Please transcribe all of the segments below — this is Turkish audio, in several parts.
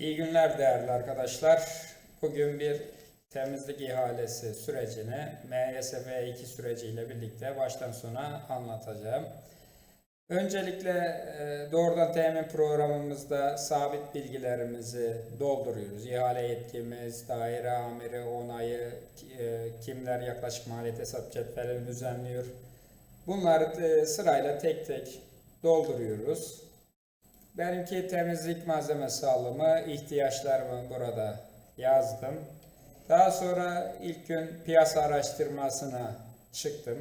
İyi günler değerli arkadaşlar. Bugün bir temizlik ihalesi sürecini MYSF 2 süreciyle birlikte baştan sona anlatacağım. Öncelikle e, doğrudan temin programımızda sabit bilgilerimizi dolduruyoruz. İhale yetkimiz, daire amiri, onayı, e, kimler yaklaşık maliyet hesap cetvelini düzenliyor. Bunları e, sırayla tek tek dolduruyoruz. Benimki temizlik malzemesi alımı, ihtiyaçlarımı burada yazdım. Daha sonra ilk gün piyasa araştırmasına çıktım.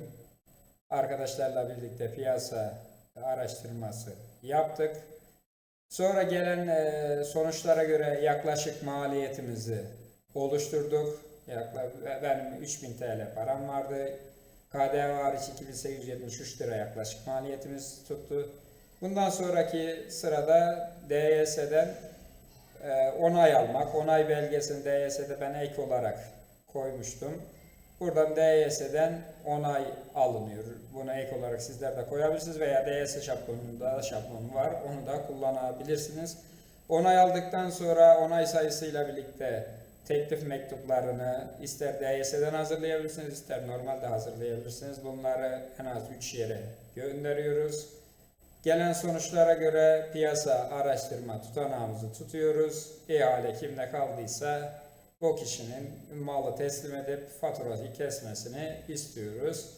Arkadaşlarla birlikte piyasa araştırması yaptık. Sonra gelen e, sonuçlara göre yaklaşık maliyetimizi oluşturduk. Yakla, benim 3000 TL param vardı. KDV hariç 2873 lira yaklaşık maliyetimiz tuttu. Bundan sonraki sırada DYS'den e, onay almak. Onay belgesini DYS'de ben ek olarak koymuştum. Buradan DYS'den onay alınıyor. Bunu ek olarak sizler de koyabilirsiniz veya DYS şablonunda da şablonu var. Onu da kullanabilirsiniz. Onay aldıktan sonra onay sayısıyla birlikte teklif mektuplarını ister DYS'den hazırlayabilirsiniz, ister normalde hazırlayabilirsiniz. Bunları en az 3 yere gönderiyoruz. Gelen sonuçlara göre piyasa araştırma tutanağımızı tutuyoruz. İhale kimde kaldıysa o kişinin malı teslim edip faturayı kesmesini istiyoruz.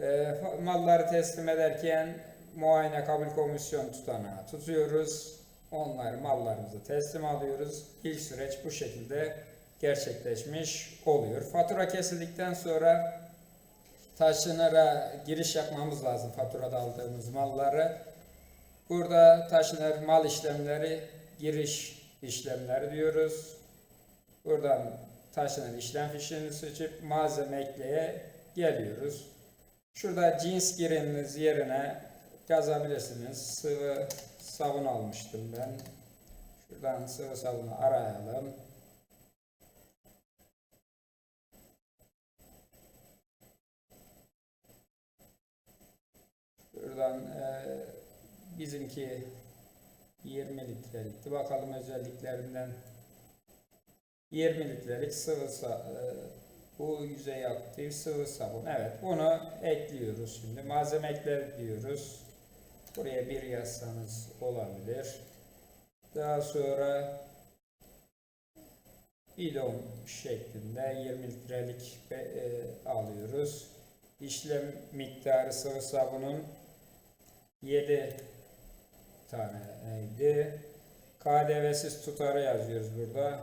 E, malları teslim ederken muayene kabul komisyon tutanağı tutuyoruz. Onlar mallarımızı teslim alıyoruz. İlk süreç bu şekilde gerçekleşmiş oluyor. Fatura kesildikten sonra taşınara giriş yapmamız lazım faturada aldığımız malları. Burada taşınır mal işlemleri giriş işlemleri diyoruz. Buradan taşınır işlem fişini seçip malzeme ekleye geliyoruz. Şurada cins giriniz yerine yazabilirsiniz. Sıvı sabun almıştım ben. Şuradan sıvı sabunu arayalım. 2 20 litrelikti. Bakalım özelliklerinden 20 litrelik sıvı e, bu yüzey aktif sıvı sabun. Evet bunu ekliyoruz şimdi. Malzeme ekler diyoruz. Buraya bir yazsanız olabilir. Daha sonra bidon şeklinde 20 litrelik e, alıyoruz. İşlem miktarı sıvı sabunun 7 taneydi. KDV'siz tutarı yazıyoruz burada.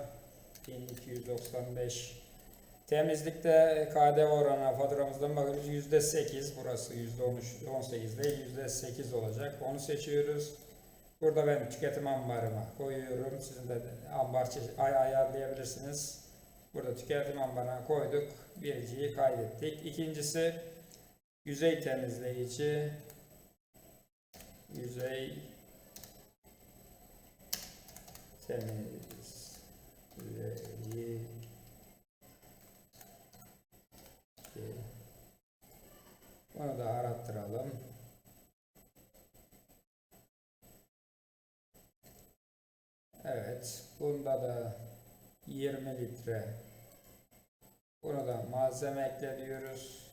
1295. Temizlikte KDV oranına faturamızdan bakıyoruz. %8 burası %18 değil %8 olacak. Onu seçiyoruz. Burada ben tüketim ambarıma koyuyorum. Sizin de ambar ay ayarlayabilirsiniz. Burada tüketim ambarına koyduk. Birinciyi kaydettik. İkincisi yüzey temizleyici. Yüzey temizleyici Bunu da arattıralım. Evet, bunda da 20 litre. Bunu da malzeme ekle diyoruz.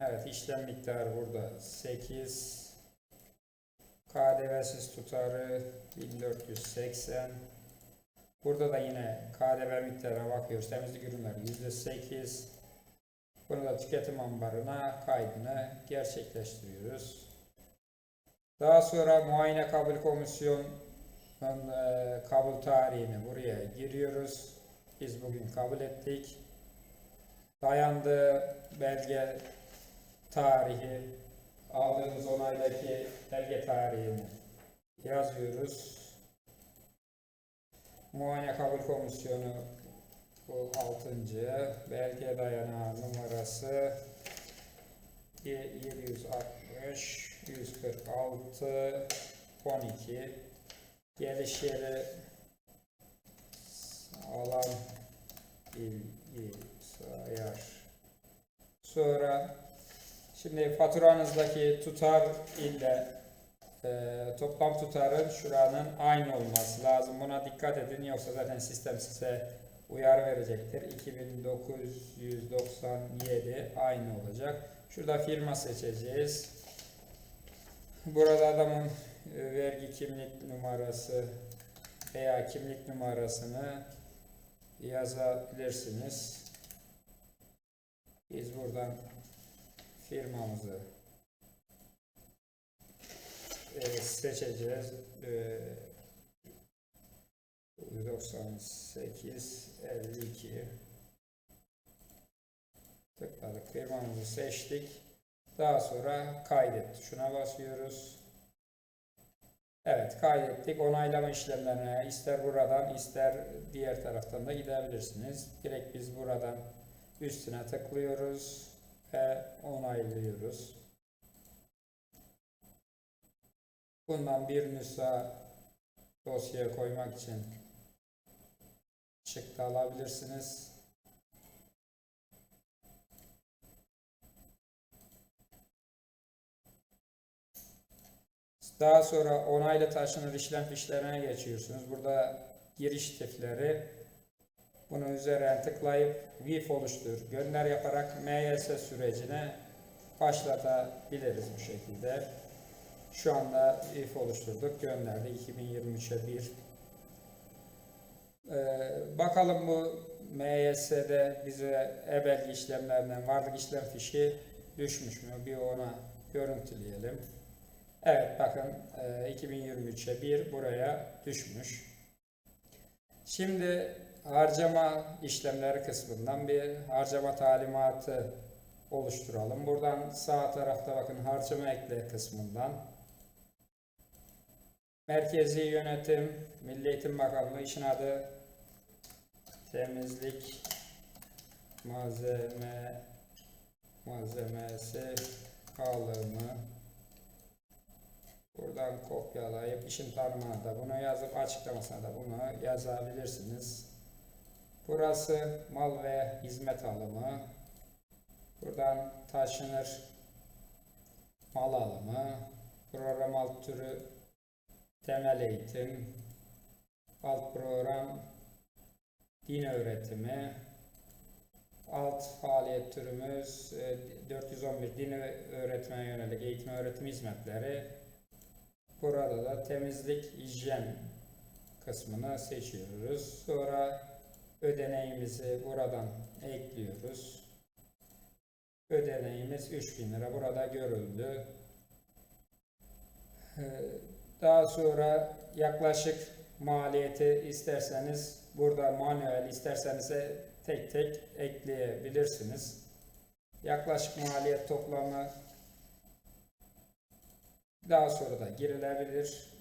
Evet, işlem miktarı burada 8. KDV'siz tutarı 1480. Burada da yine KDV miktarına bakıyoruz. Temizlik ürünleri %8. Bunu da tüketim ambarına kaydını gerçekleştiriyoruz. Daha sonra muayene kabul komisyonunun e, kabul tarihini buraya giriyoruz. Biz bugün kabul ettik. Dayandığı belge tarihi, aldığımız onaydaki belge tarihini yazıyoruz. Muayene kabul komisyonu bu 6. belge dayanağı numarası 760 146 12 geliş yeri alan bilgisayar sonra Şimdi faturanızdaki tutar ile e, toplam tutarın şuranın aynı olması lazım. Buna dikkat edin yoksa zaten sistem size uyarı verecektir. 2997 aynı olacak. Şurada firma seçeceğiz. Burada adamın e, vergi kimlik numarası veya kimlik numarasını yazabilirsiniz. Biz buradan firmamızı e, seçeceğiz. E, 98 52 tıkladık. Firmamızı seçtik. Daha sonra kaydet tuşuna basıyoruz. Evet kaydettik. Onaylama işlemlerine ister buradan ister diğer taraftan da gidebilirsiniz. Direkt biz buradan üstüne tıklıyoruz ve onaylıyoruz. Bundan bir nüsha dosyaya koymak için çıktı alabilirsiniz. Daha sonra onaylı taşınır işlem fişlerine geçiyorsunuz. Burada giriş tifleri bunu üzerine tıklayıp VIF oluştur, gönder yaparak MYS sürecine başlatabiliriz bu şekilde. Şu anda VIF oluşturduk, gönderdi 2023'e 1. Ee, bakalım bu MYS'de bize e-belge işlemlerinden varlık işlem fişi düşmüş mü? Bir ona görüntüleyelim. Evet bakın e, 2023'e 1 buraya düşmüş. Şimdi harcama işlemleri kısmından bir harcama talimatı oluşturalım. Buradan sağ tarafta bakın harcama ekle kısmından Merkezi Yönetim, Milli Eğitim Bakanlığı işin adı temizlik malzeme malzemesi alımı Buradan kopyalayıp işin tanımına da bunu yazıp açıklamasına da bunu yazabilirsiniz. Burası mal ve hizmet alımı. Buradan taşınır mal alımı. Program alt türü temel eğitim. Alt program din öğretimi. Alt faaliyet türümüz e, 411 din öğretmeye yönelik eğitim öğretim hizmetleri. Burada da temizlik, hijyen kısmını seçiyoruz. Sonra ödeneğimizi buradan ekliyoruz. Ödeneğimiz 3000 lira burada görüldü. Ee, daha sonra yaklaşık maliyeti isterseniz burada manuel isterseniz tek tek ekleyebilirsiniz. Yaklaşık maliyet toplamı daha sonra da girilebilir.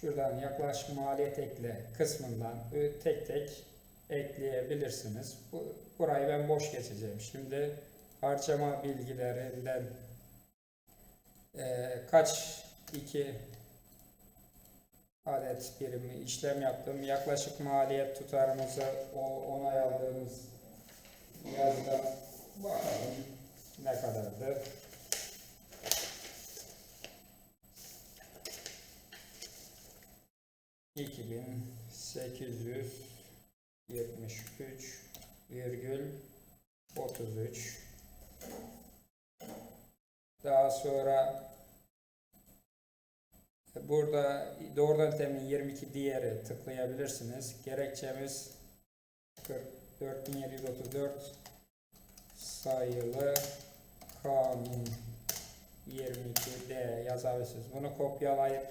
Şuradan yaklaşık maliyet ekle kısmından tek tek ekleyebilirsiniz. Bu, burayı ben boş geçeceğim. Şimdi harcama bilgilerinden e, kaç iki adet birimi işlem yaptım. Yaklaşık maliyet tutarımızı o onay aldığımız yazda bakalım ne kadardı. 2873,33 daha sonra burada doğrudan temin 22 diğeri tıklayabilirsiniz. Gerekçemiz 4734 sayılı kanun 22D yazabilirsiniz. Bunu kopyalayıp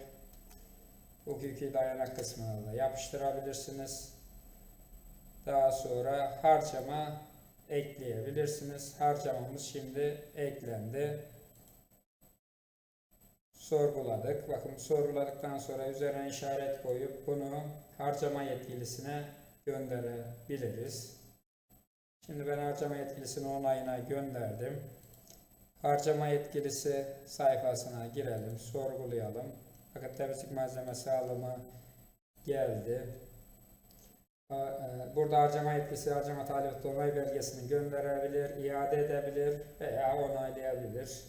hukuki dayanak kısmına da yapıştırabilirsiniz. Daha sonra harcama ekleyebilirsiniz. Harcamamız şimdi eklendi. Sorguladık. Bakın sorguladıktan sonra üzerine işaret koyup bunu harcama yetkilisine gönderebiliriz. Şimdi ben harcama yetkilisini onayına gönderdim. Harcama yetkilisi sayfasına girelim, sorgulayalım. Fakat temizlik malzemesi alımı geldi. E, burada harcama yetkisi harcama talimatı onay belgesini gönderebilir, iade edebilir veya onaylayabilir.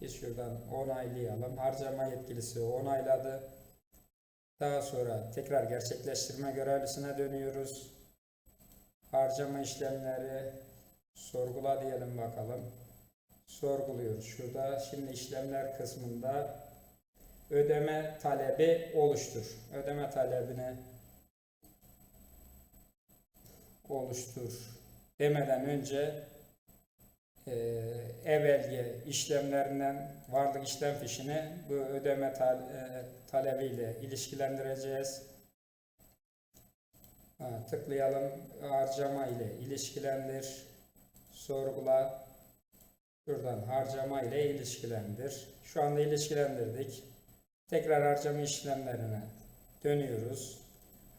Biz şuradan onaylayalım. Harcama yetkilisi onayladı. Daha sonra tekrar gerçekleştirme görevlisine dönüyoruz. Harcama işlemleri sorgula diyelim bakalım. Sorguluyoruz. Şurada şimdi işlemler kısmında ödeme talebi oluştur. Ödeme talebini oluştur demeden önce e, e-belge işlemlerinden varlık işlem fişini bu ödeme tal e, talebiyle ilişkilendireceğiz. Ha, tıklayalım harcama ile ilişkilendir sorgula Şuradan harcama ile ilişkilendir. Şu anda ilişkilendirdik. Tekrar harcama işlemlerine dönüyoruz.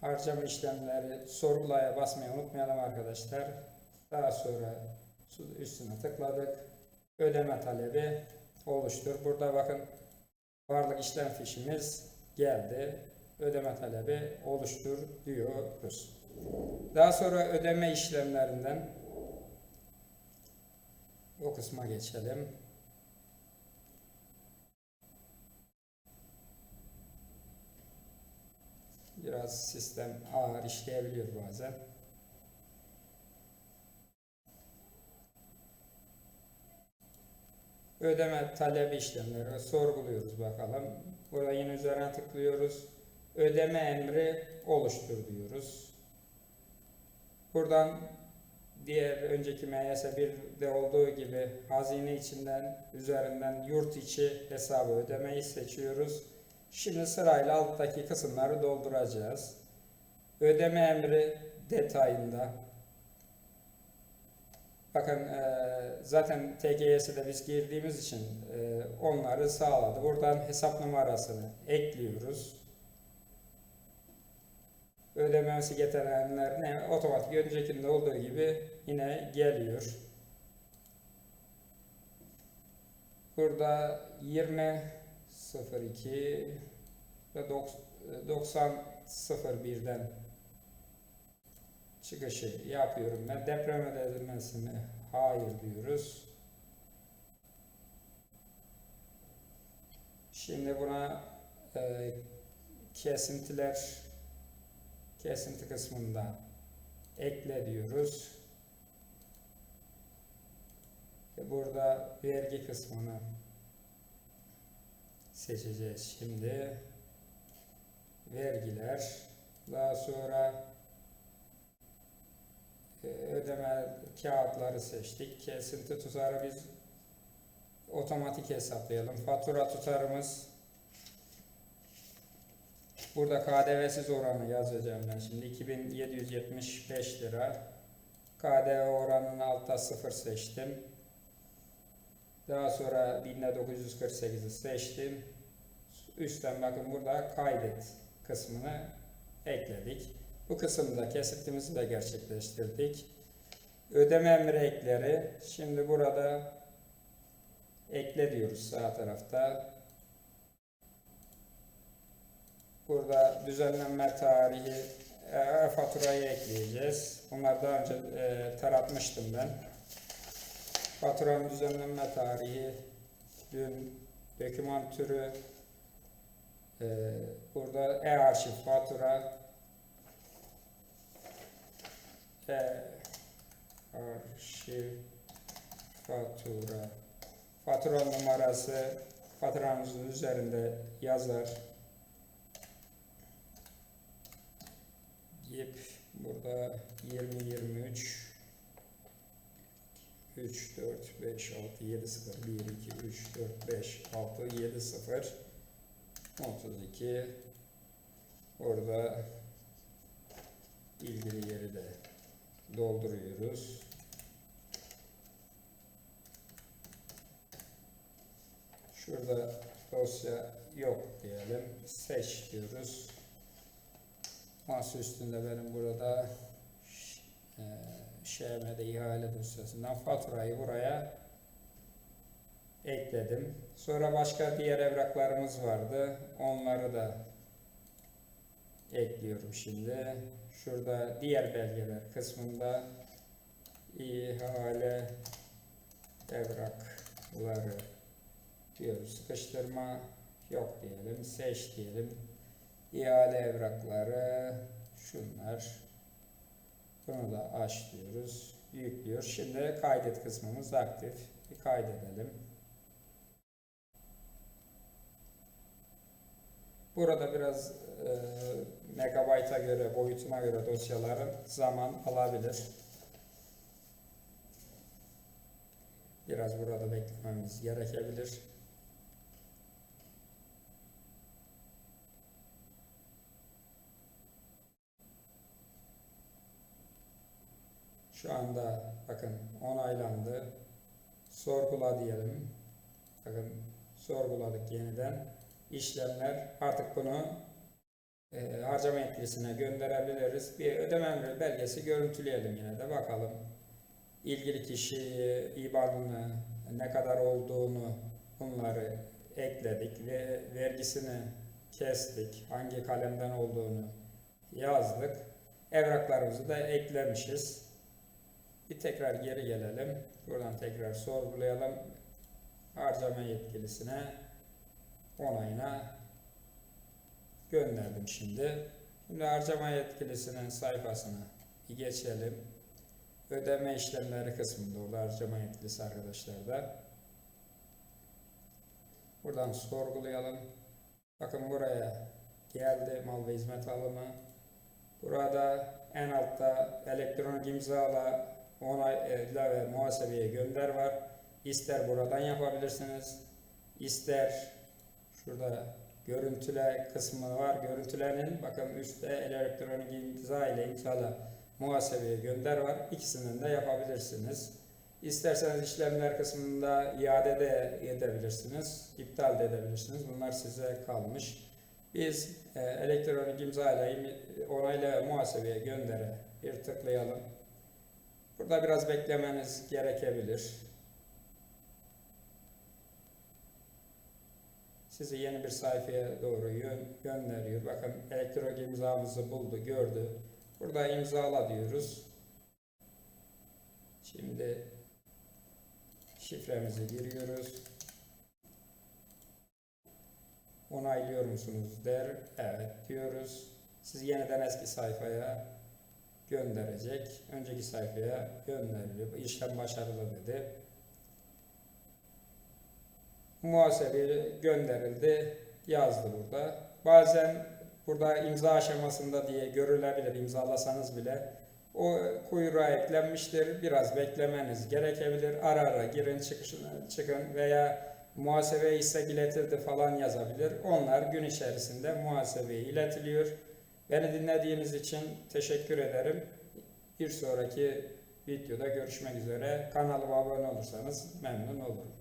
Harcama işlemleri sorgulaya basmayı unutmayalım arkadaşlar. Daha sonra üstüne tıkladık. Ödeme talebi oluştur. Burada bakın varlık işlem fişimiz geldi. Ödeme talebi oluştur diyoruz. Daha sonra ödeme işlemlerinden o kısma geçelim. Biraz sistem ağır işleyebiliyor bazen. Ödeme talebi işlemleri sorguluyoruz bakalım. Burada yine üzerine tıklıyoruz. Ödeme emri oluştur diyoruz. Buradan diğer önceki MS1'de olduğu gibi hazine içinden üzerinden yurt içi hesabı ödemeyi seçiyoruz. Şimdi sırayla alttaki kısımları dolduracağız. Ödeme emri detayında Bakın e, zaten TGS'de biz girdiğimiz için e, onları sağladı. Buradan hesap numarasını ekliyoruz ödemesi getirenler ne otomatik öncekinde olduğu gibi yine geliyor. Burada 20 02 ve 90 01'den çıkışı yapıyorum ben. Deprem ödemesine hayır diyoruz. Şimdi buna e, kesintiler kesinti kısmında ekle diyoruz. Burada vergi kısmını seçeceğiz şimdi. Vergiler. Daha sonra e, ödeme kağıtları seçtik. Kesinti tutarı biz otomatik hesaplayalım. Fatura tutarımız Burada KDV'siz oranı yazacağım ben şimdi. 2775 lira. KDV oranını altta 0 seçtim. Daha sonra 1948'i seçtim. Üstten bakın burada kaydet kısmını ekledik. Bu kısımda kesitimizi de gerçekleştirdik. Ödeme emri ekleri. Şimdi burada ekle diyoruz sağ tarafta. Burada düzenlenme tarihi e, faturayı ekleyeceğiz. Bunlar daha önce e, taratmıştım ben. Faturanın düzenlenme tarihi, dün doküman türü, e, burada e-arşiv fatura, e-arşiv fatura, fatura numarası faturanızın üzerinde yazar. Yip burada 20 23 3 4 5 6 7 0 1 2 3 4 5 6 7 0 32 orada ilgili yeri de dolduruyoruz. Şurada dosya yok diyelim. Seç diyoruz. Masa üstünde benim burada e, ŞM'de ihale dosyasından faturayı buraya ekledim. Sonra başka diğer evraklarımız vardı. Onları da ekliyorum şimdi. Şurada diğer belgeler kısmında ihale evrakları diyoruz. Sıkıştırma yok diyelim. Seç diyelim. İhale evrakları şunlar. Bunu da aç diyoruz. Yüklüyor. Şimdi kaydet kısmımız aktif. Bir kaydedelim. Burada biraz e, megabayta göre, boyutuna göre dosyaların zaman alabilir. Biraz burada beklememiz gerekebilir. Şu anda bakın onaylandı. Sorgula diyelim. Bakın sorguladık yeniden. İşlemler artık bunu e, harcama yetkilisine gönderebiliriz. Bir ödeme emri belgesi görüntüleyelim yine de bakalım. İlgili kişiyi, IBAN'ını, ne kadar olduğunu bunları ekledik ve vergisini kestik. Hangi kalemden olduğunu yazdık. Evraklarımızı da eklemişiz. Bir tekrar geri gelelim. Buradan tekrar sorgulayalım. Harcama yetkilisine onayına gönderdim şimdi. Şimdi harcama yetkilisinin sayfasına bir geçelim. Ödeme işlemleri kısmında orada harcama yetkilisi arkadaşlar da. Buradan sorgulayalım. Bakın buraya geldi mal ve hizmet alımı. Burada en altta elektronik imzala onayla ve muhasebeye gönder var. İster buradan yapabilirsiniz. İster şurada görüntüle kısmı var. Görüntülerin bakın üstte elektronik imza ile imzala muhasebeye gönder var. İkisinden de yapabilirsiniz. İsterseniz işlemler kısmında iade de edebilirsiniz, iptal de edebilirsiniz. Bunlar size kalmış. Biz e, elektronik imza ile onayla muhasebeye göndere bir tıklayalım. Burada biraz beklemeniz gerekebilir. Sizi yeni bir sayfaya doğru yön, gönderiyor. Bakın elektronik imzamızı buldu, gördü. Burada imzala diyoruz. Şimdi şifremizi giriyoruz. Onaylıyor musunuz der. Evet diyoruz. Sizi yeniden eski sayfaya gönderecek. Önceki sayfaya gönderiliyor. İşlem başarılı dedi. Muhasebe gönderildi yazdı burada. Bazen burada imza aşamasında diye görülebilir imzalasanız bile o kuyruğa eklenmiştir. Biraz beklemeniz gerekebilir. Ara ara girin çıkın veya muhasebeye istek iletildi falan yazabilir. Onlar gün içerisinde muhasebeye iletiliyor. Beni dinlediğiniz için teşekkür ederim. Bir sonraki videoda görüşmek üzere. Kanalıma abone olursanız memnun olurum.